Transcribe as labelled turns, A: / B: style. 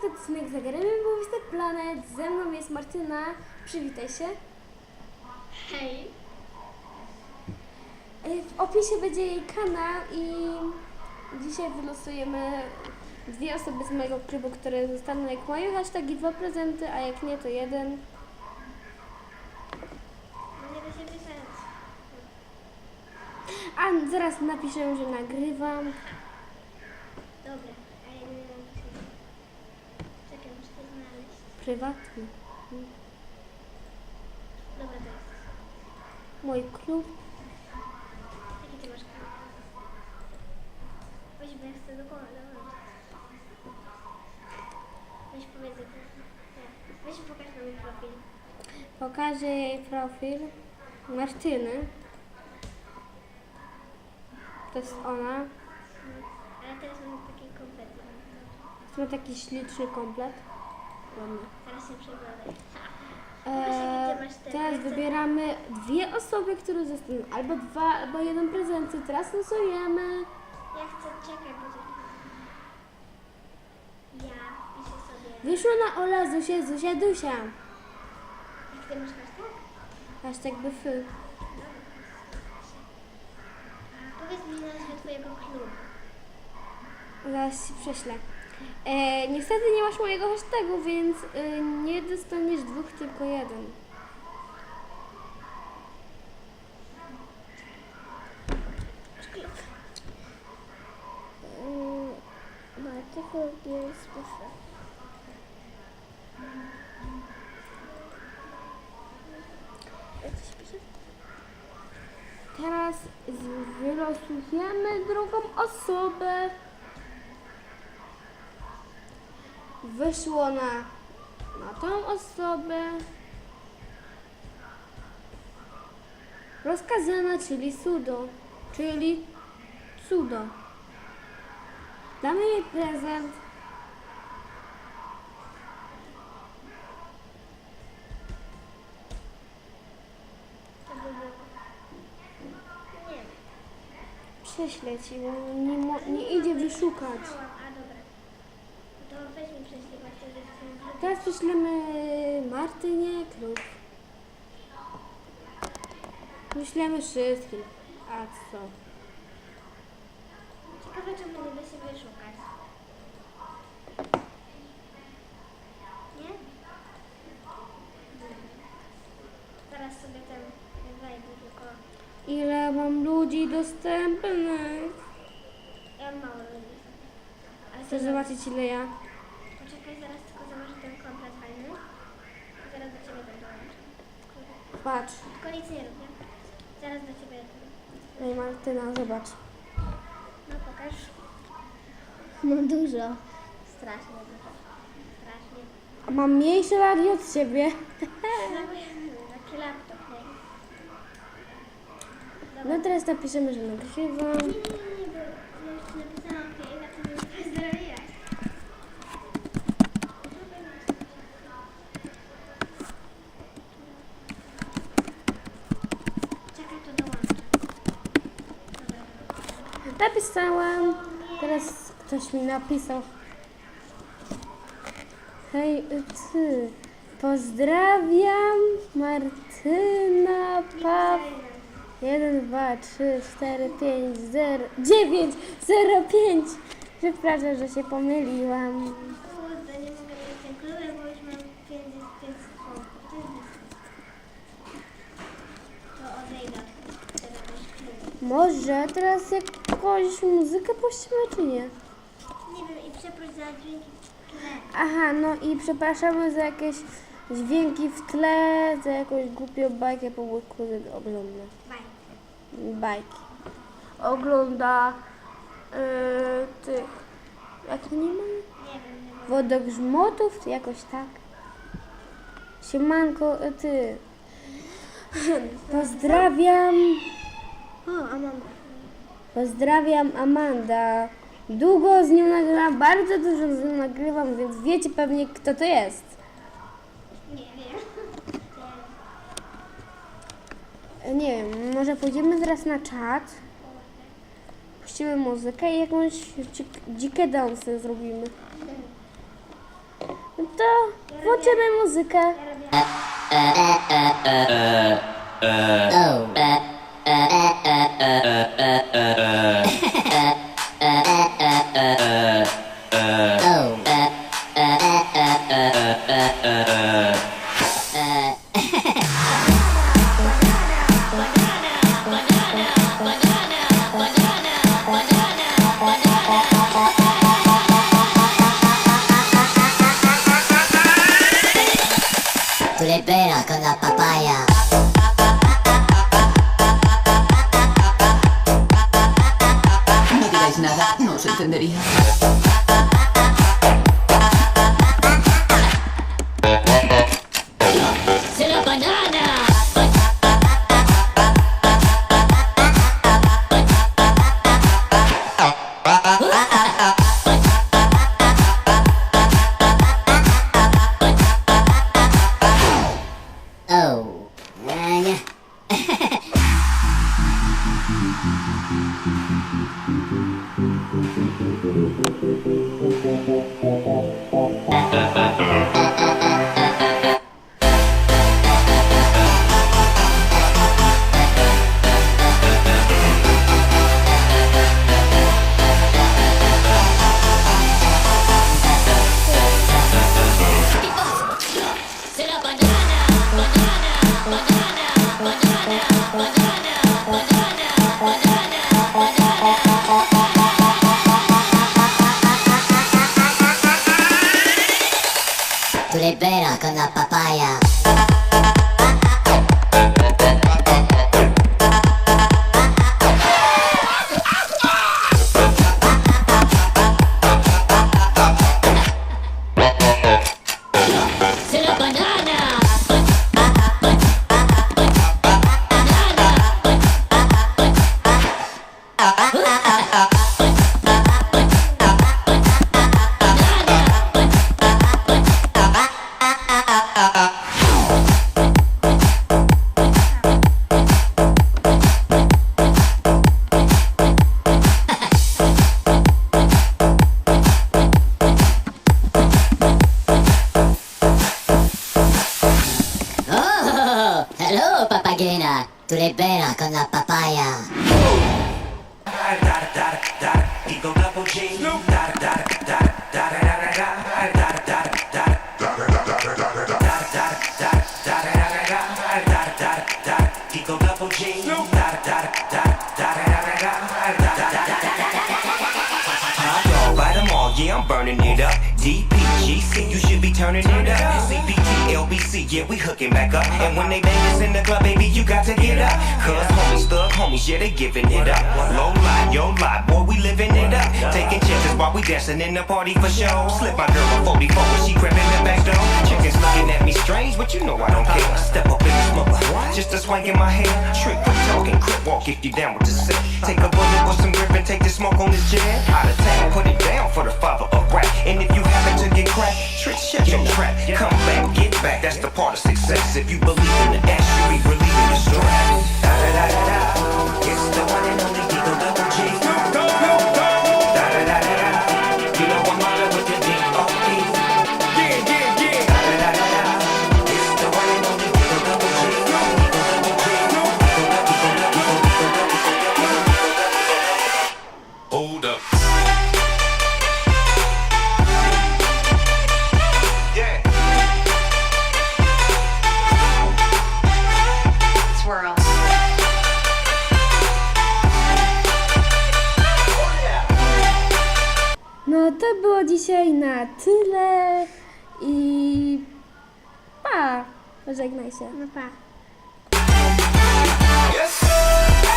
A: to odcinek Zagramy Movistar Planet. Ze mną jest Martyna. Przywitaj się.
B: Hej.
A: E, W opisie będzie jej kanał i dzisiaj wylosujemy dwie osoby z mojego klubu, które zostaną jak mają hashtagi dwa prezenty, a jak nie to jeden. A zaraz napiszę, że nagrywam.
B: Dobra, a ja nie mam pisać. Czekaj, muszę to
A: Prywatnie.
B: Dobra, to jest.
A: Mój klub.
B: Jaki ty masz kanał? Weź, bo ja chcę do koła dołączyć. Weź powiedz, jak to. Weź pokaż na mój profil.
A: Pokażę jej profil Martyny. To jest ona.
B: Ale teraz mam taki komplet.
A: Ma taki śliczny komplet. Ładny.
B: Teraz się przeglądaj.
A: Eee, teraz wybieramy dwie osoby, które zostaną albo dwa, albo jeden prezent. I Teraz losujemy.
B: Ja chcę, czekaj, poczekaj. Ja piszę sobie.
A: Wyszło na Ola, Zusia, Zuzia, Dusia.
B: Jak ty masz hashtag?
A: Hashtag byfy.
B: Powiedz mi nazwę twojego klubu.
A: Zaraz ci prześlę. E, niestety nie masz mojego hashtagu, więc y, nie dostaniesz dwóch, tylko jeden.
B: Jak to się pisze?
A: Teraz wylosujemy drugą osobę. Wyszło na, na tą osobę. Rozkazana, czyli sudo, czyli cudo. Damy jej prezent.
B: By było. Nie
A: nie idzie wyszukać.
B: A dobra. No to weź mi prześlij właśnie, że chcę klub.
A: Teraz prześlemy Martynie klub. Wyślemy wszystkim. A co?
B: Ciekawe nie da się wyszukać. Nie? Zaraz sobie ten wejdę tylko.
A: Ile mam ludzi dostępnych?
B: Ja mam mało ludzi. Ale
A: Chcesz
B: sobie-
A: zobaczyć ile ja?
B: Poczekaj, zaraz tylko zobaczę ten komplet fajny. I zaraz do ciebie będę dołączę.
A: Patrz.
B: Tylko nic nie rób, nie? Zaraz do ciebie.
A: Ej Martyna, zobacz.
B: No pokaż.
A: No dużo.
B: Strasznie dużo. Strasznie.
A: A mam mniejsze lagi od ciebie.
B: Taki laptop, nie?
A: No teraz napiszemy, że nagrywam.
B: Nie, nie, nie, nie, bo ja już ci napisałam, okej, na tym już pozdrowiłaś. Czekaj, to dołączę. Dobra.
A: Napisałam. Teraz ktoś mi napisał. Hej, ty. Pozdrawiam Martyna Paw. 1, 2, 3, 4, 5, 0, 9, 0, 5. Przepraszam, że się pomyliłam.
B: Nie mogę bo już mam 5 punktów. To odejdę.
A: Może teraz jakąś muzykę puścimy, czy nie?
B: Nie wiem, i przeproś za dźwięki w tle.
A: Aha, no i przepraszamy za jakieś dźwięki w tle, za jakąś głupią bajkę po mój kuzyn ogląda.
B: Bye.
A: Bajki. Ogląda yy, tych, jak to nie ma?
B: Nie wiem.
A: Wodogrzmotów, jakoś tak. Siemanko, y, ty. Pozdrawiam. Pozdrawiam Amanda. Długo z nią nagrywam, bardzo dużo z nią nagrywam, więc wiecie pewnie kto to jest.
B: Nie wiem.
A: Nie wiem, może pójdziemy teraz na czat. Puścimy muzykę i jakąś dzik- dzikie dąsy zrobimy. to włączymy muzykę.
B: Ja robię...
C: Oh. Tú le pegas con la papaya. that he has.
B: Thank you. culebera con la papaya.
D: Yeah, I'm burning it up. DPGC, you should be turning it up. CPT, LBC, yeah, we hooking back up. And when they bang us in the club, baby, you got to get up. Cause homies, thug homies, yeah, they giving it up. Low life, yo life, boy, we living it up. Taking chances while we dancing in the party for show. Slip my girl a 44 when she crept in the back door. Strange, but you know I don't care. Step up in the smoker, just a swing in my hair. Trick, quit talking, crip walk if you down with the sick. Take a bullet with some grip and take the smoke on this jet. Out of town, put it down for the father of rap. And if you happen to get cracked, trick, shut your trap. Come back, get back, that's the part of success. If you believe in the ass, you be relieving your stress. Da da da da, it's the one and only
A: było dzisiaj na tyle i pa! Pożegnaj się.
B: No pa.
D: Yes, sir.